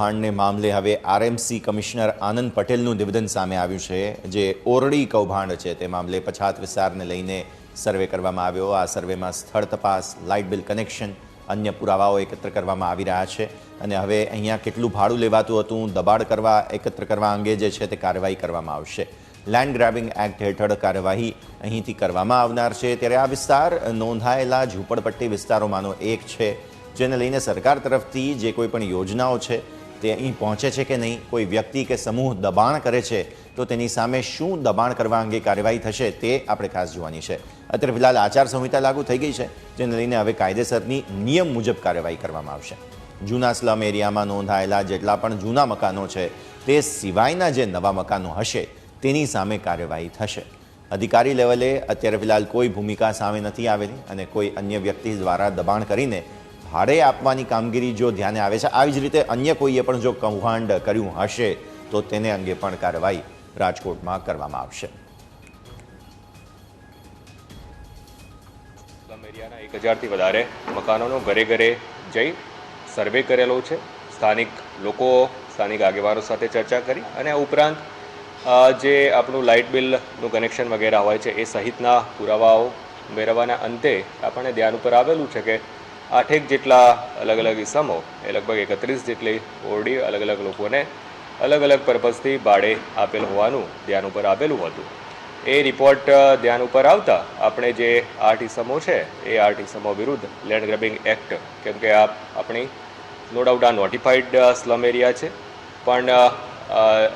કૌભાંડને મામલે હવે RMC commissioner આનંદ પટેલનું નિવેદન સામે આવ્યું છે, જે ઓરડી કૌભાંડ છે તે મામલે પછાત વિસ્તારને લઈને સર્વે કરવામાં આવ્યો. આ સર્વેમાં સ્થળ તપાસ, લાઇટ બિલ કનેક્શન, અન્ય પુરાવાઓ એકત્ર કરવામાં આવી રહ્યા છે અને હવે અહીંયા કેટલું ભાડું લેવાતું હતું, દબાણ કરવા, એકત્ર કરવા અંગે જે છે તે કાર્યવાહી કરવામાં આવશે. લેન્ડ ગ્રાબિંગ એક્ટ હેઠળ કાર્યવાહી અહીંથી કરવામાં આવનાર છે. ત્યારે આ વિસ્તાર નોંધાયેલા ઝૂંપડપટ્ટી વિસ્તારોમાંનો એક છે, જેને લઈને સરકાર તરફથી જે કોઈ પણ યોજનાઓ છે તે અહીં પહોંચે છે કે નહીં, કોઈ વ્યક્તિ કે સમૂહ દબાણ કરે છે, તો તેની સામે શું દબાણ કરવા અંગે કાર્યવાહી થશે તે આપણે ખાસ જોવાની છે. અત્યારે ફિલહાલ આચાર સંહિતા લાગુ થઈ ગઈ છે, જેને લઈને હવે કાયદેસરની નિયમ મુજબ કાર્યવાહી કરવામાં આવશે. જૂના સ્લમ એરિયામાં નોંધાયેલા જેટલા પણ જૂના મકાનો છે, તે સિવાયના જે નવા મકાનો હશે, તેની સામે કાર્યવાહી થશે. અધિકારી લેવલે અત્યારે ફિલહાલ કોઈ ભૂમિકા સામે નથી આવેલી અને કોઈ અન્ય વ્યક્તિ દ્વારા દબાણ કરીને ભાડે આપવાની કામગીરી જો ધ્યાને આવે છે, આવી જ રીતે અન્ય કોઈએ પણ જો કૌભાંડ કર્યું હશે, તો તેને અંગે પણ કાર્યવાહી રાજકોટમાં કરવામાં આવશે. એરિયાના એક હજારથી વધારે મકાનોનો ઘરે ઘરે જઈ સર્વે કરેલો છે. સ્થાનિક લોકો, સ્થાનિક આગેવાનો સાથે ચર્ચા કરી અને આ ઉપરાંત જે આપણું લાઇટ બિલનું કનેક્શન વગેરે હોય છે, એ સહિતના પુરાવાઓ મેળવવાના અંતે આપણને ધ્યાન ઉપર આવેલું છે કે આઠેક જેટલા અલગ અલગ ઇસમો, એ લગભગ એકત્રીસ જેટલી ઓરડી અલગ અલગ લોકોને અલગ અલગ પર્પઝથી ભાડે આપેલ હોવાનું ધ્યાન ઉપર આવેલું હતું. એ રિપોર્ટ ધ્યાન ઉપર આવતા આપણે જે આઠ ઇસમો છે, એ આઠ ઇસમો વિરુદ્ધ લેન્ડ ગ્રેબિંગ એક્ટ કેમ કે આ આપણી નો ડાઉટ આ નોટિફાઈડ સ્લમ એરિયા છે. પણ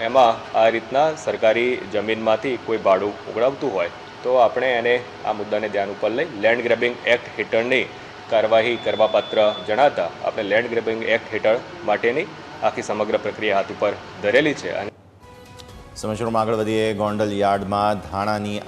એમાં આ રીતના સરકારી જમીનમાંથી કોઈ ભાડું ઉગડાવતું હોય, તો આપણે એને આ મુદ્દાને ધ્યાન ઉપર લઈ લેન્ડ ગ્રેબિંગ એક્ટ હેઠળની કાર્યવાહી કરવાપાત્ર જણાતા આપણે લેન્ડ ગ્રેબિંગ એક્ટ હેઠળ માટેની આખી સમગ્ર પ્રક્રિયા હાથ ઉપર ધરેલી છે અને સમાચારોમાં આગળ વધીએ ગોંડલ યાર્ડમાં ધાણાની